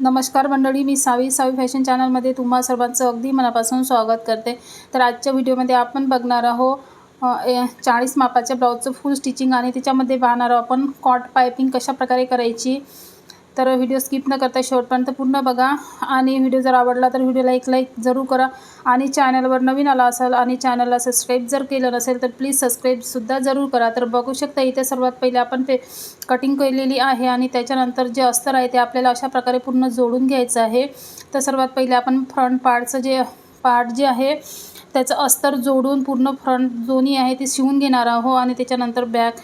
नमस्कार मंडळी मी सावी सावी फॅशन चॅनलमध्ये तुम्हा सर्वांचं अगदी मनापासून स्वागत करते. तर आजच्या व्हिडिओमध्ये आपण बघणार आहोत चाळीस मापाच्या ब्लाऊजचं फुल स्टिचिंग आणि त्याच्यामध्ये पाहणार आहोत आपण कॉट पायपिंग कशा प्रकारे करायची तर व्हिडिओ स्किप न करता शेवटपर्यंत पूर्ण बघा. आणि व्हिडिओ जर आवडला तर व्हिडिओला एक लाईक जरूर करा. आणि चॅनलवर नवीन आला असाल आणि चॅनलला सबस्क्राईब जर केलं नसेल तर प्लीज सबस्क्राईबसुद्धा जरूर करा. तर बघू शकता इथे सर्वात पहिले आपण ते कटिंग केलेली आहे आणि त्याच्यानंतर जे अस्तर आहे ते आपल्याला अशा प्रकारे पूर्ण जोडून घ्यायचं आहे. तर सर्वात पहिले आपण फ्रंट पार्टचं जे पार्ट जे आहे त्याचं अस्तर जोडून पूर्ण फ्रंट दोन्ही आहे ते शिवून घेणार आहो आणि त्याच्यानंतर बॅक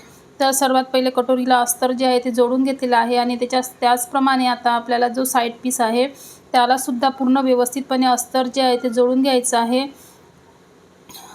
तर सर्वात पहिले कटोरीला अस्तर जे आहे ते जोडून घेतलेलं आहे आणि त्याच्या त्याचप्रमाणे आता आपल्याला जो साईड पीस आहे त्यालासुद्धा पूर्ण व्यवस्थितपणे अस्तर जे आहे ते जोडून घ्यायचं आहे.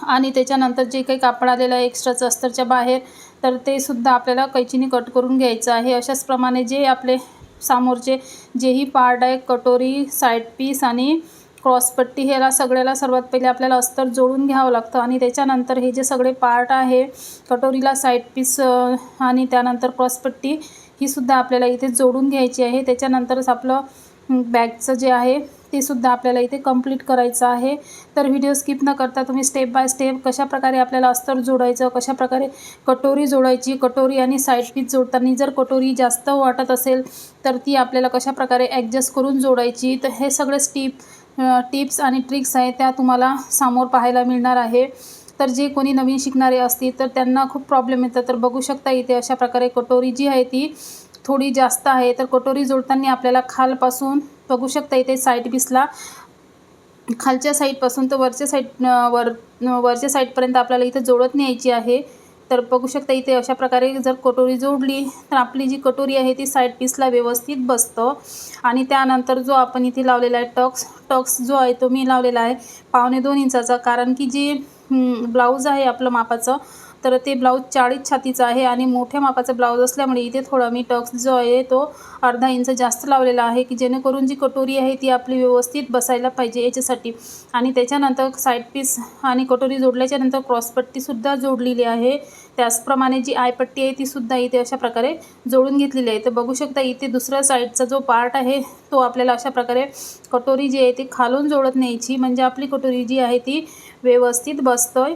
आणि त्याच्यानंतर जे काही कापड आलेलं आहे एक्स्ट्राचं अस्तरच्या बाहेर तर ते सुद्धा आपल्याला कैचीने कट करून घ्यायचं आहे. अशाच प्रमाणे जे आपले समोरचे जेही पार्ट आहे कटोरी साईड पीस आणि क्रॉसपट्टी ह्याला सगळ्याला सर्वात पहिले आपल्याला अस्तर जोडून घ्यावं लागतं आणि त्याच्यानंतर हे जे सगळे पार्ट आहे कटोरीला साईड पीस आणि त्यानंतर क्रॉसपट्टी ही सुद्धा आपल्याला इथे जोडून घ्यायची आहे. त्याच्यानंतरच आपलं बॅगचं जे आहे ते सुद्धा आपल्याला इथे कंप्लीट करायचं आहे. तर व्हिडिओ स्किप न करता तुम्ही स्टेप बाय स्टेप कशाप्रकारे आपल्याला अस्तर जोडायचं कशाप्रकारे कटोरी जोडायची कटोरी आणि साईड पीस जोडताना जर कटोरी जास्त वाटत असेल तर ती आपल्याला कशाप्रकारे ॲडजस्ट करून जोडायची तर हे सगळे स्टीप टिप्स आणि ट्रिक्स आहेत त्या तुम्हाला समोर पाहायला मिळणार आहे. तर जे कोणी नवीन शिकणारे असतील तर त्यांना खूप प्रॉब्लेम येतात. तर बघू शकता इथे अशा प्रकारे कटोरी जी आहे ती थोडी जास्त आहे. तर कटोरी जोडताना आपल्याला खालपासून बघू शकता इथे साईड पीसला खालच्या साईडपासून तर वरच्या साईड वर वरच्या साईडपर्यंत आपल्याला इथं जोडत न्यायची आहे. तर बघू शकता इथे अशा प्रकारे जर कटोरी जोडली तर आपली जी कटोरी आहे ती साईड पीसला व्यवस्थित बसतं. आणि त्यानंतर जो आपण इथे लावलेला आहे टक्स टक्स जो आहे तो मी लावलेला आहे पावणे दोन इंचाचा. कारण की जे ब्लाऊज आहे आपलं मापाचं तर ते ब्लाऊज चाळीस छातीचं आहे आणि मोठ्या मापाचा ब्लाऊज असल्यामुळे इथे थोडा मी टक्स जो आहे तो अर्धा इंच जास्त लावलेला आहे की जेणेकरून जी कटोरी आहे ती आपली व्यवस्थित बसायला पाहिजे याच्यासाठी. आणि त्याच्यानंतर साईड पीस आणि कटोरी जोडल्याच्यानंतर क्रॉसपट्टीसुद्धा जोडलेली आहे. त्याचप्रमाणे जी आयपट्टी आहे तीसुद्धा इथे अशा प्रकारे जोडून घेतलेली आहे. तर बघू शकता इथे दुसऱ्या साईडचा जो पार्ट आहे तो आपल्याला अशा प्रकारे कटोरी जी आहे ती खालून जोडत न्यायची. म्हणजे आपली कटोरी जी आहे ती व्यवस्थित बसतोय.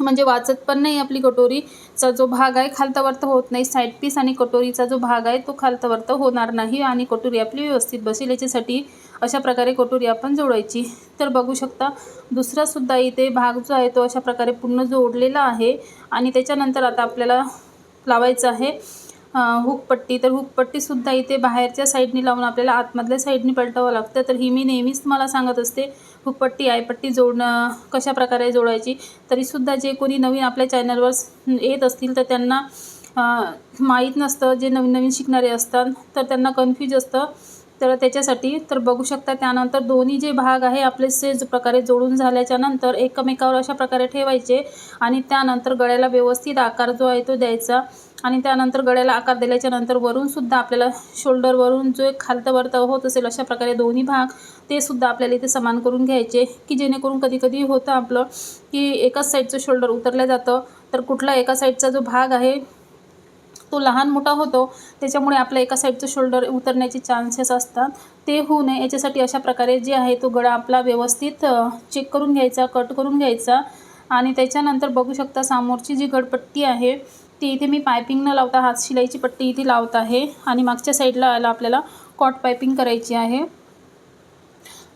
म्हणजे वाचत पण नाही आपली कटोरीचा जो भाग आहे खालतावरतं होत नाही. साईड पीस आणि कटोरीचा जो भाग आहे तो खालतावरतं होणार नाही आणि कटोरी आपली व्यवस्थित बसेल. याच्यासाठी अशा प्रकारे कटोरी आपण जोडायची. तर बघू शकता दुसरासुद्धा इथे भाग जो आहे तो अशा प्रकारे पूर्ण जोडलेला आहे. आणि त्याच्यानंतर आता आपल्याला लावायचं आहे. हुकपट्टी. तर हुकपट्टीसुद्धा इथे बाहेरच्या साईडनी लावून आपल्याला आतमधल्या साईडनी पलटावं लागतं. तर ही मी नेहमीच तुम्हाला सांगत असते हुकपट्टी आयपट्टी जोडणं कशा प्रकारे जोडायची. तरीसुद्धा जे कोणी नवीन आपल्या चॅनलवर येत असतील तर त्यांना माहीत नसतं. जे नवीन नवीन शिकणारे असतात तर त्यांना कन्फ्यूज असतं. तर त्याच्यासाठी तर बघू शकता त्यानंतर दोन्ही जे भाग आहे आपले सेज प्रकारे जोडून झाल्याच्यानंतर एकमेकावर अशा प्रकारे ठेवायचे. आणि त्यानंतर गळ्याला व्यवस्थित आकार जो आहे तो द्यायचा. आणि त्यानंतर गळ्याला आकार दिल्याच्या नंतर वरूनसुद्धा आपल्याला शोल्डरवरून जो एक खालतं वरतं होत असेल अशा प्रकारे दोन्ही भाग ते सुद्धा आपल्याला इथे समान करून घ्यायचे. की जेणेकरून कधीकधी होतं आपलं की एकाच साईडचं शोल्डर उतरलं जातं. तर कुठला एका साईडचा जो भाग आहे तो लहान मोठा होतो. त्याच्यामुळे आपल्या एका साईडचं शोल्डर उतरण्याचे चान्सेस असतात. ते होऊ नये. याच्यासाठी अशा प्रकारे जे आहे तो गळा आपला व्यवस्थित चेक करून घ्यायचा कट करून घ्यायचा. आणि त्याच्यानंतर बघू शकता समोरची जी गडपट्टी आहे ती इथे मी पायपिंग न लावता हात शिलाईची पट्टी इथे लावत आहे आणि मागच्या साईडला आला आपल्याला कॉट पायपिंग करायची आहे.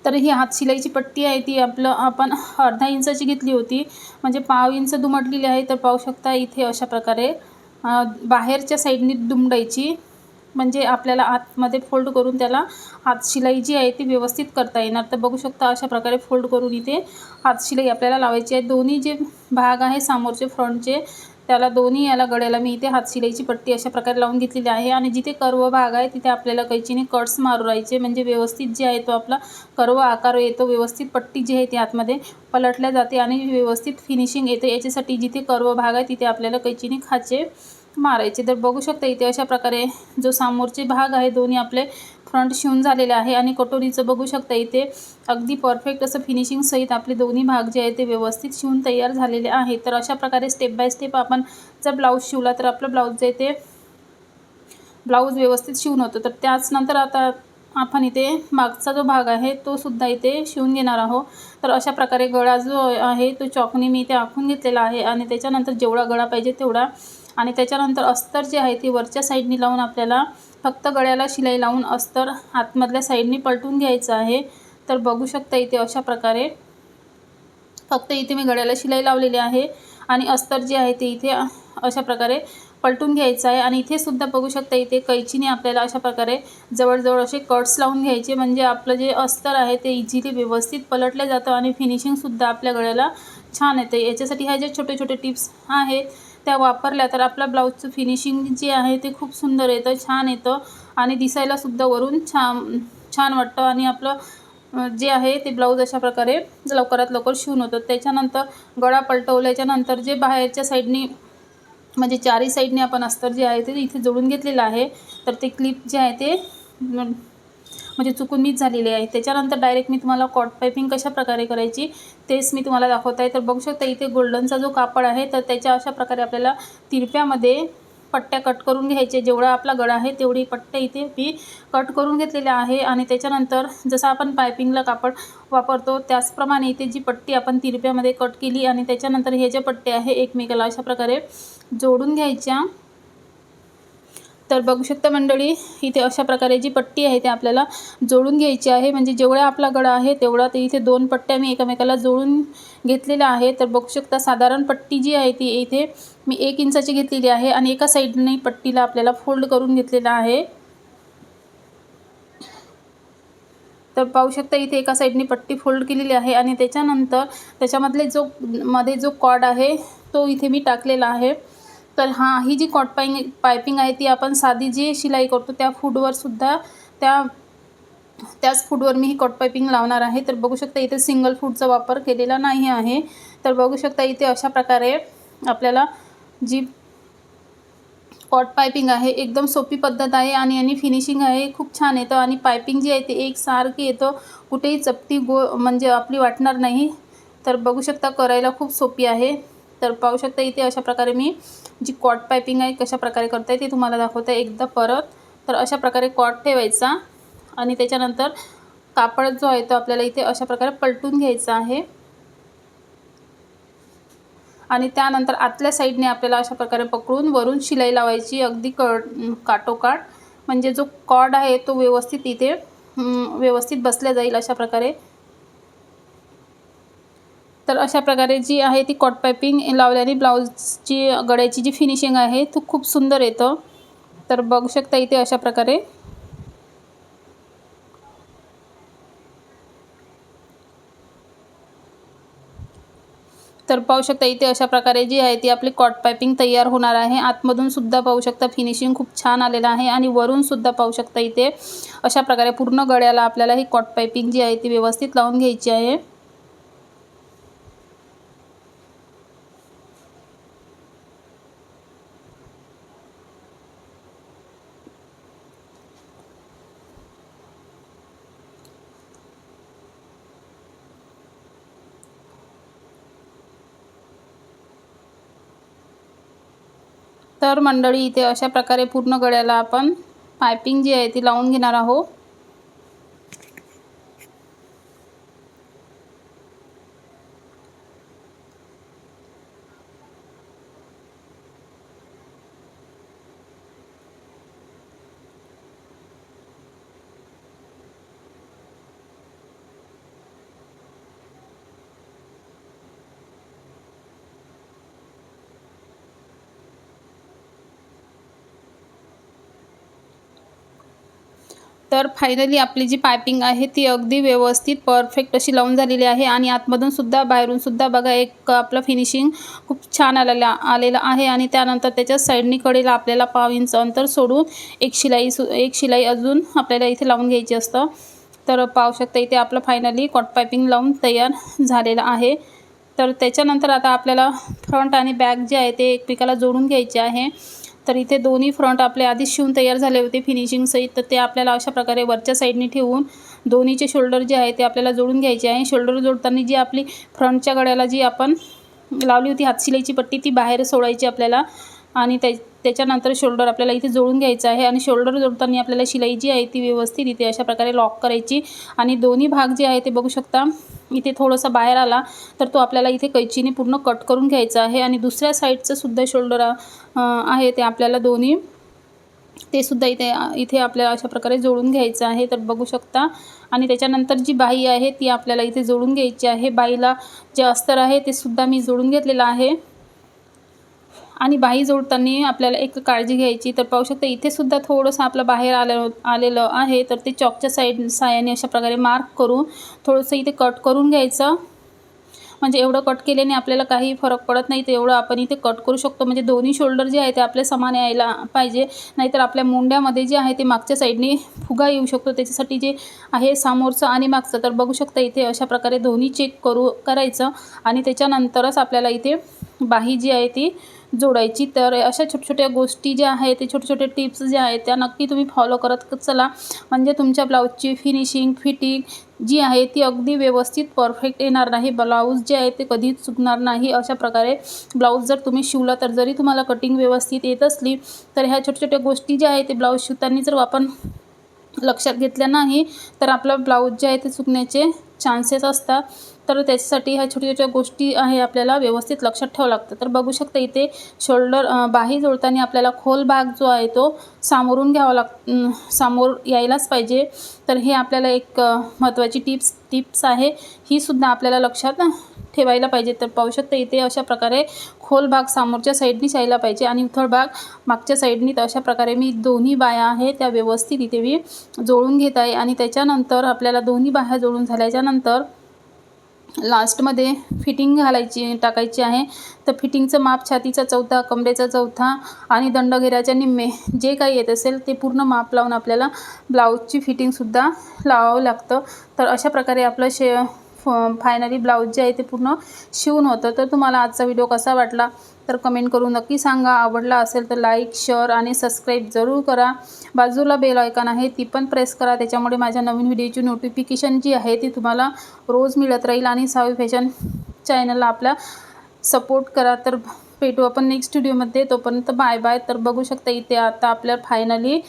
तर ही हात शिलाईची पट्टी आहे ती आपलं आपण अर्धा इंचाची घेतली होती म्हणजे पाव इंच दुमटलेली आहे तर पाहू शकता इथे अशा प्रकारे बाहेरच्या साईडनी दुमडायची. म्हणजे आपल्याला आतमध्ये फोल्ड करून त्याला हात शिलाई जी आहे ती व्यवस्थित करता येणार. तर बघू शकता अशा प्रकारे फोल्ड करून इथे हात शिलाई आपल्याला लावायची आहे. दोन्ही जे भाग आहे समोरचे फ्रंटचे त्याला दोन्ही याला गळ्याला मी इथे हात शिलाईची पट्टी अशा प्रकारे लावून घेतलेली आहे. आणि जिथे कर्व भाग आहे तिथे आपल्याला कैचीने कट्स मारू राहायचे म्हणजे व्यवस्थित जे आहे तो आपला कर्व आकार येतो. व्यवस्थित पट्टी जी आहे ती आतमध्ये पलटल्या जाते आणि व्यवस्थित फिनिशिंग येते. याच्यासाठी जिथे कर्व भाग आहे तिथे आपल्याला कैचीने खाचे मारायचे. तर बघू शकता इथे अशा प्रकारे जो समोरचे भाग आहे दोन्ही आपले फ्रंट शिवून झालेले आहे. आणि कटोरीचं बघू शकता इथे अगदी परफेक्ट असं फिनिशिंग सहित आपले दोन्ही भाग जे आहे ते व्यवस्थित शिवून तयार झालेले आहे तर अशा प्रकारे स्टेप बाय स्टेप आपण जर ब्लाऊज शिवला तर आपलं ब्लाऊज जे ते ब्लाऊज व्यवस्थित शिवून होतं. तर त्याचनंतर आता आपण इथे मागचा जो भाग आहे तो सुद्धा इथे शिवून घेणार आहोत. तर अशा प्रकारे गळा जो आहे तो चॉकनी मी इथे आखून घेतलेला आहे. आणि त्याच्यानंतर जेवढा गळा पाहिजे तेवढा आणि त्याच्यानंतर अस्तर जे आहे ते वरच्या साईडनी लावून आपल्याला फक्त गळ्याला शिलाई लावून अस्तर आतमधल्या साईडनी पलटून घ्यायचं आहे. तर बघू शकता इथे अशा प्रकारे फक्त इथे मी गळ्याला शिलाई लावलेली आहे आणि अस्तर जे आहे ते इथे अशा प्रकारे पलटून घ्यायचं आहे. आणि इथे सुद्धा बघू शकता इथे कैचीने आपल्याला अशा प्रकारे जवळजवळ असे कट्स लावून घ्यायचे. म्हणजे आपलं जे अस्तर आहे ते इझिली व्यवस्थित पलटलं जातं आणि फिनिशिंगसुद्धा आपल्या गळ्याला छान येते. याच्यासाठी ह्या जे छोटे छोटे टिप्स आहेत त्या वापरल्या तर आपल्या ब्लाऊजचं फिनिशिंग जे आहे ते खूप सुंदर येतं छान येतं आणि दिसायलासुद्धा वरून छान छान वाटतं आणि आपलं जे आहे ते ब्लाऊज अशा प्रकारे लवकरात लवकर शिवून होतं. त्याच्यानंतर गळा पलटवल्याच्यानंतर जे बाहेरच्या साईडनी म्हणजे चारही साईडने आपण अस्तर जे आहे ते इथे जोडून घेतलेलं आहे. तर ते क्लिप जे आहे ते म्हणजे चुकून मीच झालेली आहे. त्याच्यानंतर डायरेक्ट मी तुम्हाला कॉट पायपिंग कशा प्रकारे करायची तेच मी तुम्हाला दाखवत आहे. तर बघू शकता इथे गोल्डनचा जो कापड आहे तर त्याच्या अशा प्रकारे आपल्याला तिरप्यामध्ये पट्ट्या कट करून घ्यायचे. जेवढा आपला गळा आहे तेवढी पट्ट्या इथे मी कट करून घेतलेल्या आहे. आणि त्याच्यानंतर जसं आपण पायपिंगला कापड वापरतो त्याचप्रमाणे इथे जी पट्टी आपण तिरप्यामध्ये कट केली आणि त्याच्यानंतर हे जे पट्टे आहे एकमेकाला अशा प्रकारे जोडून घ्यायच्या. तर बघू शकता मंडळी इथे अशा प्रकारे जी पट्टी आहे ते आपल्याला जोडून घ्यायची आहे. म्हणजे जेवढा आपला गळा आहे तेवढा ते इथे दोन पट्ट्या मी एकमेकाला जोडून घेतलेल्या आहे तर बघू शकता साधारण पट्टी जी आहे ती इथे मी एक इंचाची घेतलेली आहे आणि एका साईडने पट्टीला आपल्याला फोल्ड करून घेतलेला आहे. तर पाहू शकता इथे एका साईडने पट्टी फोल्ड केलेली आहे आणि त्याच्यानंतर त्याच्यामधले जो मध्ये जो कॉड आहे तो इथे मी टाकलेला आहे. तर हां ही जी कॉट पाईंग पायपिंग आहे ती आपण साधी जी शिलाई करतो त्या फूडवर सुद्धा त्या त्याच फूडवर मी ही कॉट पायपिंग लावणार आहे. तर बघू शकता इथे सिंगल फूडचा वापर केलेला नाही आहे. तर बघू शकता इथे अशा प्रकारे आपल्याला जी कॉट पायपिंग आहे एकदम सोपी पद्धत आहे आणि आणि फिनिशिंग आहे खूप छान येतं आणि पायपिंग जी आहे ते एकसारखी येतं. कुठेही चपटी गो म्हणजे आपली वाटणार नाही. तर बघू शकता करायला खूप सोपी आहे. तर पाहू शकता इथे अशा प्रकारे मी जी कॉट पायपिंग आहे कशा प्रकारे करता ती ते तुम्हाला दाखवतं आहे एकदा परत. तर अशा प्रकारे कॉट ठेवायचा आणि त्याच्यानंतर कापड जो आहे तो आपल्याला इथे अशा प्रकारे पलटून घ्यायचा आहे. आणि त्यानंतर आतल्या साईडने आपल्याला अशा प्रकारे पकडून वरून शिलाई लावायची अगदी क काटोकाट. म्हणजे जो कॉड आहे तो व्यवस्थित इथे व्यवस्थित बसल्या जाईल अशा प्रकारे. तर अशा प्रकारे जी आहे ती कॉट पायपिंग लावल्याने ब्लाऊजची गळ्याची जी फिनिशिंग आहे तो खूप सुंदर येतं. तर बघू शकता इथे अशा प्रकारे. तर पाहू शकता इथे अशा प्रकारे जी आहे ती आपली कॉट पायपिंग तयार होणार आहे. आतमधून सुद्धा पाहू शकता फिनिशिंग खूप छान आलेलं आहे आणि वरून सुद्धा पाहू शकता इथे अशा प्रकारे पूर्ण गळ्याला आपल्याला ही कॉट पायपिंग जी आहे ती व्यवस्थित लावून घ्यायची आहे. तर मंडळी इथे अशा प्रकारे पूर्ण गळ्याला आपण पायपिंग जी आहे ती लावून घेणार आहोत. तर फायनली आपली जी पायपिंग आहे ती अगदी व्यवस्थित परफेक्ट अशी लावून झालेली आहे आणि आतमधून सुद्धा बाहेरून सुद्धा बघा एक आपलं फिनिशिंग खूप छान आलेला आलेलं आहे आणि त्यानंतर त्याच्या साईडनी कडेला आपल्याला पाव इंच अंतर सोडून एक शिलाई सु एक शिलाई अजून आपल्याला इथे लावून घ्यायची असतं. तर पाहू शकता इथे आपलं फायनली कॉट पायपिंग लावून तयार झालेलं आहे. तर त्याच्यानंतर आता आपल्याला फ्रंट आणि बॅक जे आहे ते एकमेकाला जोडून घ्यायचे आहे. तर इथे दोन्ही फ्रंट आपले आधीच शिवून तयार झाले होते फिनिशिंगसहित तर ते आपल्याला अशा प्रकारे वरच्या साईडने ठेवून दोन्हीचे शोल्डर जे आहे ते आपल्याला जोडून घ्यायचे आहे. शोल्डर जोडताना जी आपली फ्रंटच्या गड्याला जी आपण लावली होती हातशिलाईची पट्टी ती बाहेर सोडायची आपल्याला. आणि त्या त्याच्यानंतर शोल्डर आपल्याला इथे जोडून घ्यायचं आहे आणि शोल्डर जोडताना आपल्याला शिलाई जी आहे ती व्यवस्थित इथे अशा प्रकारे लॉक करायची. आणि दोन्ही भाग जे आहे ते बघू शकता. इथे थोडासा बाहेर आला तर तो आपल्याला इथे कैचीने पूर्ण कट करून घ्यायचा आहे. आणि दुसऱ्या साईडचं सुद्धा शोल्डर आहे ते आपल्याला दोन्ही. ते सुद्धा इथे इथे आपल्याला अशा प्रकारे जोडून घ्यायचं आहे. तर बघू शकता. आणि त्याच्यानंतर जी बाई आहे ती आपल्याला इथे जोडून घ्यायची आहे. बाईला जे अस्तर आहे ते सुद्धा मी जोडून घेतलेलं आहे. आणि बाही जोडताना आपल्याला एक काळजी घ्यायची. तर पाहू शकता इथे सुद्धा थोडंसं आपलं बाहेर आलं आलेलं आहे. तर ते चॉकच्या साईड सायाने अशा प्रकारे मार्क करून थोडंसं इथे कट करून घ्यायचं. म्हणजे एवढं कट केल्याने आपल्याला काही फरक पडत नाही. तेवढं आपण इथे कट करू शकतो. म्हणजे दोन्ही शोल्डर जे आहे ते आपल्या समान यायला पाहिजे. नाहीतर आपल्या मुंड्यामध्ये जे आहे ते मागच्या साईडने फुगा येऊ शकतो. त्याच्यासाठी जे आहे समोरचं आणि मागचं. तर बघू शकता इथे अशा प्रकारे दोन्ही चेक करू करायचं. आणि त्याच्यानंतरच आपल्याला इथे बाही जी आहे ती जोडायची. तर अशा छोट्या छोट्या गोष्टी ज्या आहेत ते छोटे छोटे टिप्स ज्या आहेत त्या नक्की तुम्ही फॉलो करत चला. म्हणजे तुमच्या ब्लाऊजची फिनिशिंग फिटिंग जी आहे ती अगदी व्यवस्थित परफेक्ट येणार नाही. ब्लाऊज जे आहे ते कधीच चुकणार नाही. अशा प्रकारे ब्लाऊज जर तुम्ही शिवला तर जरी तुम्हाला कटिंग व्यवस्थित येत असली तर ह्या छोट्या छोट्या गोष्टी ज्या आहेत ते ब्लाऊज शिवताना जर आपण लक्षात घेतल्या नाही तर आपला ब्लाऊज जे आहे ते चुकण्याचे चान्सेस असतात. तर त्याच्यासाठी ह्या छोट्या छोट्या गोष्टी आहे आपल्याला व्यवस्थित लक्षात ठेवावं लागतं. तर बघू शकता इथे शोल्डर बाही जोडताना आपल्याला खोल भाग जो आहे तो सामोरून घ्यावा लाग सामोर यायलाच पाहिजे. तर हे आपल्याला एक महत्त्वाची टिप्स टिप्स आहे. ही सुद्धा आपल्याला लक्षात ठेवायला पाहिजे. तर पाहू शकता इथे अशा प्रकारे खोल भाग समोरच्या साईडनीच यायला पाहिजे आणि उथळ भाग मागच्या साईडनी तर अशा प्रकारे मी दोन्ही बाया आहे त्या व्यवस्थित इथे मी जोडून घेत आहे आणि त्याच्यानंतर आपल्याला दोन्ही बाह्या जोडून झाल्याच्यानंतर लास्टमध्ये फिटिंग घालायची टाकायची आहे. तर फिटिंगचं माप छातीचा चौथा कमरेचा चौथा आणि दंडघेऱ्याच्या निम्मे जे काही येत असेल ते पूर्ण माप लावून आपल्याला ब्लाऊजची फिटिंगसुद्धा लावावं लागतं. तर अशा प्रकारे आपलं शे फायनली ब्लाऊज जे आहे ते पूर्ण शिवून होतं. तर तुम्हाला आजचा व्हिडिओ कसा वाटला? तर कमेंट करून नक्की सांगा. आवडला असेल तर लाईक शेअर आणि सबस्क्राईब जरूर करा. बाजूला बेल आयकॉन आहे ती पण प्रेस करा. त्याच्यामुळे माझ्या नवीन व्हिडिओची नोटिफिकेशन जी आहे ती तुम्हाला रोज मिळत राहील आणि सावी फॅशन चॅनलला आपला सपोर्ट करा. तर भेटू आपण नेक्स्ट व्हिडिओमध्ये तोपर्यंत बाय बाय तर बघू शकता इथे आता आपल्या फायनली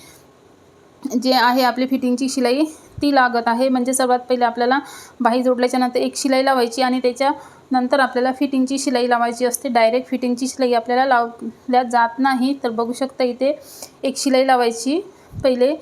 जे आहे आपली फिटिंगची शिलाई ती लागत आहे. म्हणजे सर्वात पहिले आपल्याला बाही जोडल्याच्यानंतर एक शिलाई लावायची आणि त्याच्या नंतर आपल्याला फिटिंगची शिलाई लावायची असते. डायरेक्ट फिटिंगची शिलाई आपल्याला लावल्या जात नाही. तर बघू शकता इथे एक शिलाई लावायची. पहिले